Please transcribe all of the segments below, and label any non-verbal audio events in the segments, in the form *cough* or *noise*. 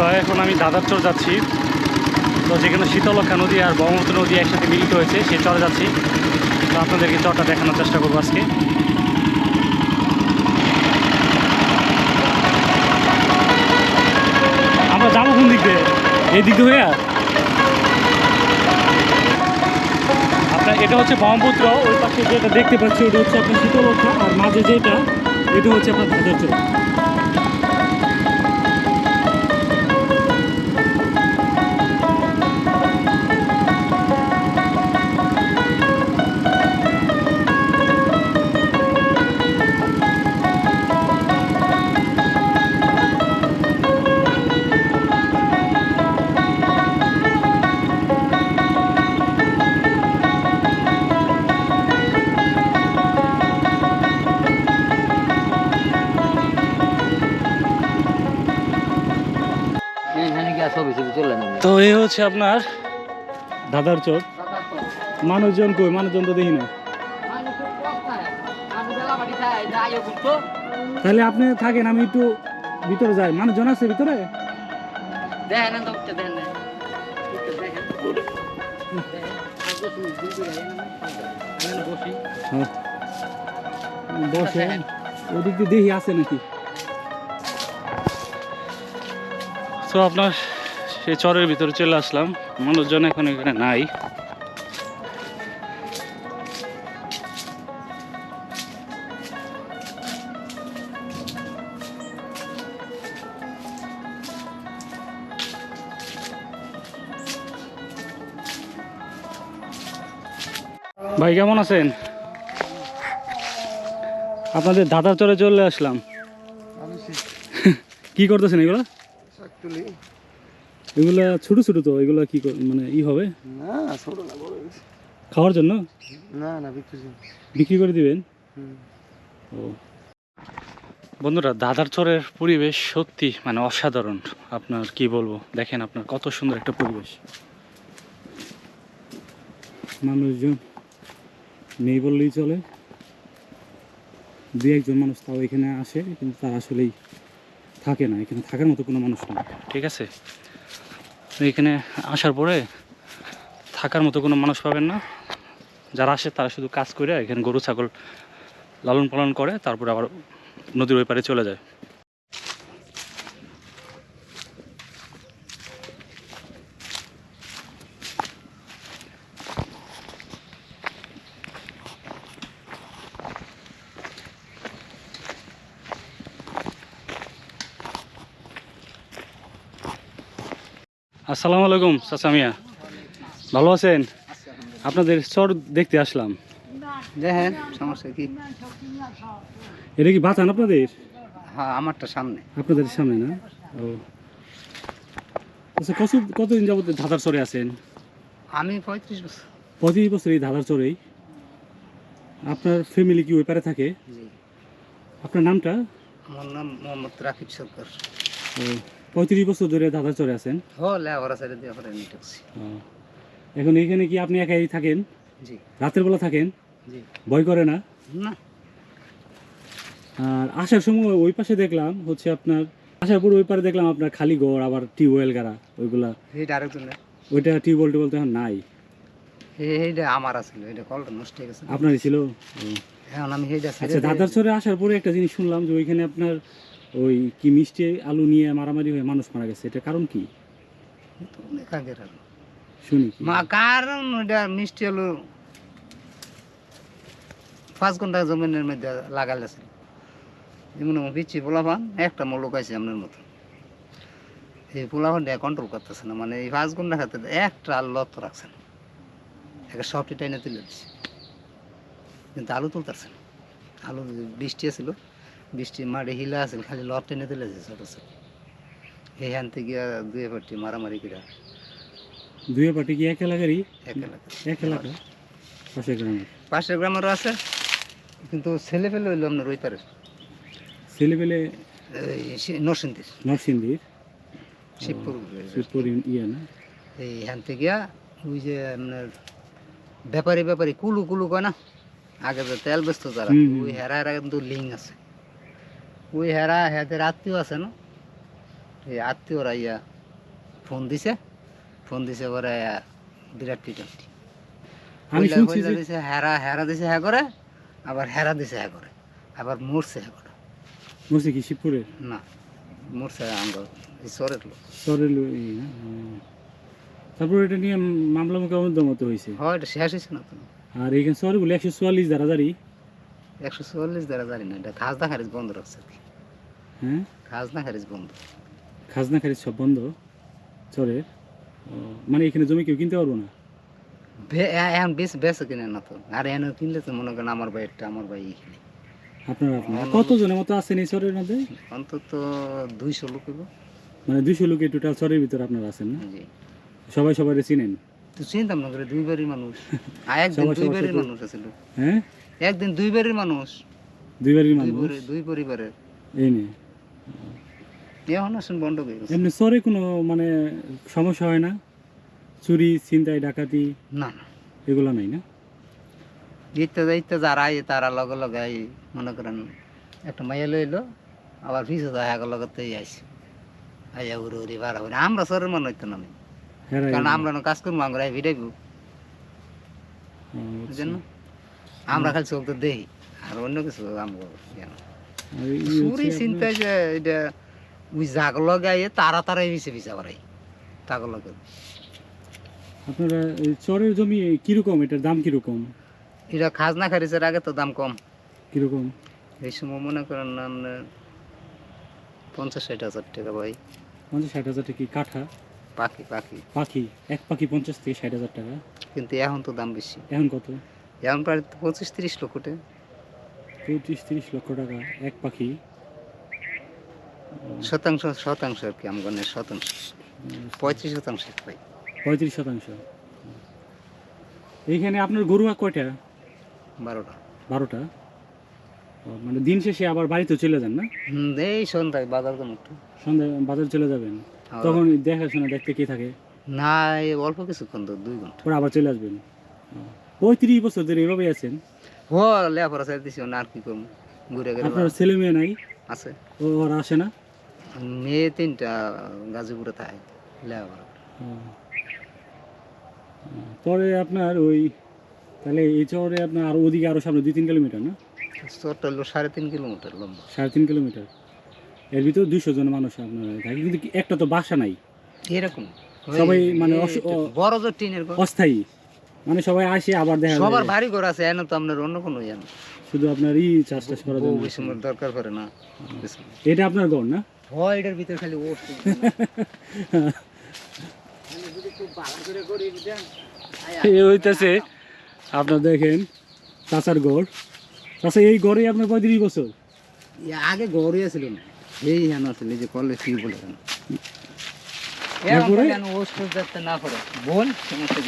বন্ধুরা, এখন আমি দাদারচর যাচ্ছি। তো যেখানে শীতলক্ষা নদী আর ব্রহ্মপুত্র নদী একসাথে মিলিত হয়েছে, সেই চরে যাচ্ছি। তো আপনাদেরকে চরটা দেখানোর চেষ্টা করব আজকে। আমরা যাব কোন দিক দিয়ে? এই দিক দিয়ে আপনার এটা হচ্ছে ব্রহ্মপুত্র, ওই পাশে যেটা দেখতে পাচ্ছি, এটা হচ্ছে আপনার শীতলক্ষা আর মাঝে যেটা, এটা হচ্ছে আপনার দাদারচর তো এই হচ্ছে আপনার দাদার চোখ। মানুষজন কই? মানুষজন তো দেখি না তাহলে আপনি থাকেন আমি একটু ভিতরে যাই। মানুষজন আছে ভিতরে? হ্যাঁ। বসে ওদিক দিয়ে দেখি আছে নাকি? তো আপনার সেই চরের ভিতরে চলে আসলাম। মানুষজন এখন এখানে নাই। ভাই কেমন আছেন? আপনাদের দাদার চরে চলে আসলাম। *laughs* কি করতেছেন এগুলো? এগুলা ছোট ছোট তো এগুলা কি মানে ই হবে? না ছোট না বড় খাওয়ার জন্য? না না বিক্রি। বিক্রি করে দিবেন? ও। বন্ধুরা দাদার চরের পরিবেশ সত্যি মানে অসাধারণ। আপনার কি বলব? দেখেন আপনার কত সুন্দর একটা পরিবেশ। মানুষজন নেই বললেই চলে। দু একজন মানুষ তাও এখানে আসে কিন্তু তারা আসলেই থাকে না। এখানে থাকার মতো কোনো মানুষ নেই। ঠিক আছে? এখানে আসার পরে থাকার মতো কোনো মানুষ পাবেন না। যারা আসে তারা শুধু কাজ করে, এখানে গরু, ছাগল লালন পালন করে, তারপরে আবার নদীর ওই পারে চলে যায়। আসসালামু আলাইকুম চাচা মিয়া। ভালো আছেন? আপনাদের চর দেখতে আসলাম। দেখেন সমস্যা কি? এটা কি বাঁচান আপনাদের? হ্যাঁ আমারটা সামনে। আপনাদের সামনে না? ও। আচ্ছা কত কতদিন যাবত ধাঁধার চরে আছেন? আমি পঁয়ত্রিশ বছর। পঁয়ত্রিশ বছর এই ধাঁধার চরেই। আপনার ফ্যামিলি কি ওই পারে থাকে? আপনার নামটা? আমার নাম মোহাম্মদ রাকিব সরকার। ও। পঁয়ত্রিশ বছর ধরে চরে আছেন। এখন এখানে কি আপনি একাই থাকেন? রাতের বেলা থাকেন? ভয় করে না? আর আসার সময় ওই পাশে দেখলাম হচ্ছে আপনার আসার পর ওই পারে দেখলাম আপনার খালি ঘর আবার টিউবওয়েল গাড়া ওইগুলা। ওইটা টিউবওয়েল টিউবওয়েল তো এখন নাই। এইটা আমার আছিল এটা কলটা নষ্ট হয়ে গেছে। আপনারই ছিল। এখন আমি আচ্ছা দাদার চরে আসার পরে একটা জিনিস শুনলাম যে ওইখানে আপনার ওই কি মিষ্টি আলু নিয়ে মারামারি হয়ে মানুষ মারা গেছে? এটা কারণ কি? অনেক আগের। শুনি মা কারণ ওইটা মিষ্টি আলু পাঁচ ঘণ্টা জমিনের মধ্যে লাগালেছে যেমন পিচ্ছি পোলাপান একটা মূলক আছে আপনার মতো। এই পোলাপান কন্ট্রোল করতেছে না মানে এই পাঁচ ঘণ্টা খাতে একটা আলু লত রাখছে না একটা সবটি টাইনে তুলে দিচ্ছে কিন্তু আলু তুলতেছে না। আলু বৃষ্টি আছিল বৃষ্টি মাটি হিলা আছিল খালি লত টেনে তুলে দিচ্ছে ছোটো ছোট এইখান থেকে দুয়ে পাটি মারামারি করে দুয়ে পার্টি কি এক এলাকারই? এক এলাকা। এক এলাকা? পাশের গ্রামের পাশের গ্রামেরও আছে কিন্তু ছেলে পেলে হইল আপনার ওই পারে। ছেলে পেলে নরসিংদীর। নরসিংদীর? শিবপুর শিবপুর ইয়ে না? এই হ্যান থেকে ওই যে আপনার ব্যাপারী ব্যাপারী কুলু কুলু কয় না? আগে যে তেল ব্যস্ত হুম। ওই হেরা হেরা কিন্তু লিঙ্ক আছে। ওই হেরা হেদের আত্মীয় আছে না? এই আত্মীয়রা ইয়া ফোন দিছে। ফোন দিছে পরে বিরাট পিটন আমি দিছে হেরা হেরা দিছে হ্যাঁ করে আবার হেরা দিছে হ্যাঁ করে আবার মরছে হ্যাঁ করে। মরছে কি শিবপুরের? না মরছে আঙ্গ ঈশ্বরের লোক। চরের লো- এই তারপর এটা নিয়ে মামলা মোকাবিলা মতো হয়েছে হয় এটা শেষ হয়েছে না তো। আর এইখানে চরে বলে একশো চুয়াল্লিশ দাঁড়াদাঁড়ি একশো চল্লিশ দ্বারা জানি না এটা খাজনা খারিজ বন্ধ রাখছে আর কি। হ্যাঁ? খাজনা খারিজ বন্ধ খাজনা খারিজ সব বন্ধ চরের মানে এখানে জমি কেউ কিনতে পারব না? এখন বেশ বেশি কিনে না তো। আর এখন কিনলে তো মনে করেন আমার ভাই একটা আমার ভাই এইখানে আপনারা আপনারা? কতজনের মতো আছেন এই চরের মধ্যে? অন্তত দুইশো লোক মানে দুইশো লোকের টোটাল চরের ভিতরে আপনারা আছেন না? সবাই সবাই চিনেন? তো চিন্তাম না করে দুই বাড়ির মানুষ। আর সবার দুই বাড়ির মানুষ আছিল হ্যাঁ? একদিন দুই বাড়ির মানুষ। দুই বাড়ির মানুষ? দুই পরিবারের। এই নিয়ে এখন আসুন বন্ধ হয়ে গেছে। এমনি চরে কোনো মানে সমস্যা হয় না? চুরি ছিনতাই ডাকাতি? না। না এগুলো নাই না? ইত্যাদি ইত্যাদি যারা আই তারা লগে লগে আই মনে করেন একটা মাইয়া লইলো আবার পিছু দেখা গেল লগতেই আইসি আইয়া উড়ে উড়ি বার হবে আমরা সরের মনে হইতো না। হ্যাঁ কারণ আমরা কাজ করব আমরা ভিড়াইব। না? আমরা খালি চোখ তো দেখি আর অন্য কিছু আমরা না। চিন্তা যে এটা ওই জাগ লগাইয়ে তারা তারাই পিছা করাই তাকে লগে। আপনারা চরের জমি কীরকম? এটার দাম কীরকম? এটা খাজনা খারিজের আগে তো দাম কম। কীরকম? এই সময় মনে করেন না আপনার পঞ্চাশ ষাট হাজার টাকা ভাই। পঞ্চাশ ষাট হাজার টাকা কাঠা? পাখি পাখি। পাখি? এক পাখি পঞ্চাশ থেকে ষাট হাজার টাকা। কিন্তু এখন তো দাম বেশি। এখন কত? এখন প্রায় পঁচিশ তিরিশ লক্ষ টাকা। পঁয়ত্রিশ তিরিশ লক্ষ টাকা এক পাখি? শতাংশ শতাংশ আর কি আমগনের শতাংশ। পঁয়ত্রিশ শতাংশ ভাই পঁয়ত্রিশ শতাংশ। এইখানে আপনার গরু কয়টা? বারোটা। বারোটা? মানে দিন শেষে আবার বাড়িতে চলে যান না? এই সন্ধ্যায় বাজার দাম একটু। সন্ধ্যা বাজার চলে যাবেন? তখন দেখাশোনা দেখতে কে থাকে? না অল্প কিছুক্ষণ তো দুই ঘণ্টা। পরে আবার চলে আসবেন? পঁয়ত্রিশ বছর ধরে এভাবে আছেন? ও লেখাপড়া চাই দিছি না আর কি করব? ঘুরে ঘুরে আপনার ছেলে মেয়ে নাই? আছে। ও ওরা আসে না? মেয়ে তিনটা গাজীপুরে থাকে লেখাপড়া। পরে আপনার ওই তাহলে এই চরে আপনার আরও ওদিকে আরও সামনে দুই তিন কিলোমিটার না? চরটা হলো সাড়ে তিন কিলোমিটার লম্বা। সাড়ে তিন কিলোমিটার। এর ভিতরে দুইশো জন মানুষ আপনার থাকে কিন্তু একটা তো বাসা নাই। এরকম। সবাই মানে বড় টিনের অস্থায়ী। মানে সবাই আসে আবার দেখা সবার ভারী ঘর আছে এনে তো আপনার অন্য কোনো ইয়ে শুধু আপনার ই চাষ টাস করার জন্য। বেশি দরকার করে না। এটা আপনার ঘর না? হয় এটার ভিতরে খালি ওট এই হইতেছে আপনার দেখেন চাচার ঘর। চাচা এই ঘরে আপনার পঁয়ত্রিশ বছর আগে গড়িয়া ছিল না। এই আছিল এই যে কলেজ কি বলে না বোন সমস্যা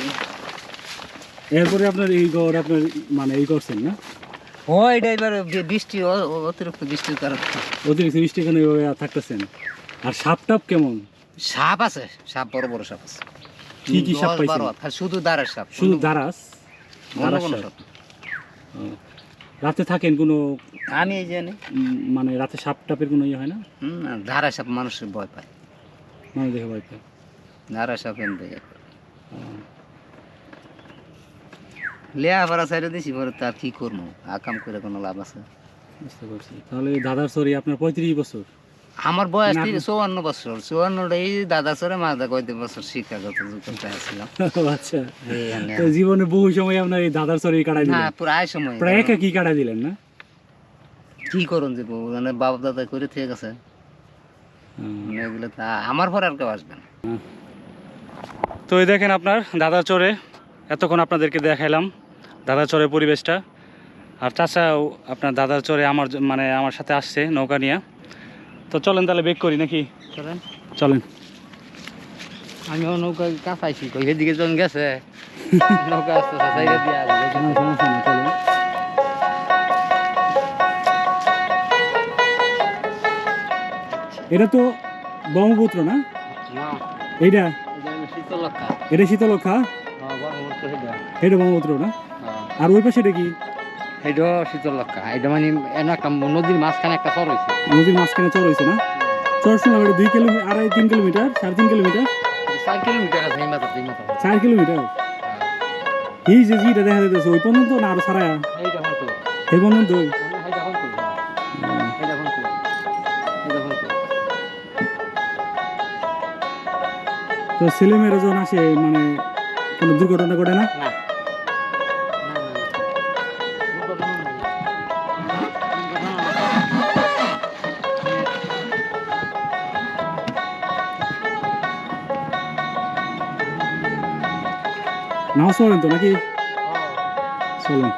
এরপরে আপনার এই ঘর আপনার মানে এই করছেন না? হয় এটা এবার বৃষ্টি অতিরিক্ত বৃষ্টির কারণে। অতিরিক্ত বৃষ্টি এখানে এভাবে থাকতেছেন। আর সাপ টাপ কেমন? সাপ আছে সাপ বড় বড় সাপ আছে। কি কি সাপ পাইছেন? শুধু দাঁড়ের সাপ শুধু দারাস? দারাস সাপ। ও। রাতে থাকেন কোনো আমি এই জানি। মানে রাতে সাপ টাপের কোনো ইয়ে হয় না, ধারা সাপ মানুষের ভয় পায়। মানুষ দেখে ভয় পায়। ধারা সাপ এমনি করে। লেয়াপাড়া সাইডে দিছি পরে তার কি করব? আকাম করে কোনো লাভ আছে? বুঝতে পারছি। তাহলে দাদার সরি আপনার পঁয়ত্রিশ বছর? আমার বয়স না, চুয়ান্ন বছর। চুয়ান্নটা এই দাদা সরে মাদা কয়তে বছর শিক্ষাগত আসছিলাম *laughs* আচ্ছা। তো জীবনে বহু সময় আপনার এই দাদার সরি কাটাই দিলেন? প্রায় সময়। প্রায় একা কি কাটাই দিলেন না? কি করুন যে মানে বাপ দাদা করে ঠিক আছে এগুলো তা আমার পরে আর কেউ আসবে না। তো এই দেখেন আপনার দাদার চরে এতক্ষণ আপনাদেরকে দেখাইলাম। দাদার চরের পরিবেশটা। আর চাচাও আপনার দাদার চরে আমার মানে আমার সাথে আসছে নৌকা নিয়ে। তো চলেন তাহলে বেক করি নাকি? চলেন। চলেন। আমি নৌকা কাঁচাইছি কই এদিকে জন গেছে। নৌকা আসতে সাইডে দিয়ে আসবে। এটা তো ব্রহ্মপুত্র না? এটা শীতলক্ষা এটা শীতলক্ষা এটা। ব্রহ্মপুত্র না। আর ওই পাশে এটা কি এটা শীতলক্ষা এটা মানে একটা নদীর মাঝখানে একটা চর হয়েছে নদীর মাঝখানে চর হয়েছে না? চর শুনলাম এটা দুই কিলোমিটার আড়াই তিন কিলোমিটার সাড়ে তিন কিলোমিটার চার কিলোমিটার আছে চার কিলোমিটার এই যে যেটা দেখা যাইতেছে ওই পর্যন্ত না আরও ফোন এই পর্যন্ত তো এইটা ফোন তো এইটা ফোন তো তো ছেলে মেয়েরা যখন আসে মানে কোনো দুর্ঘটনা ঘটে না। নাও চলেন তো নাকি ও চলেন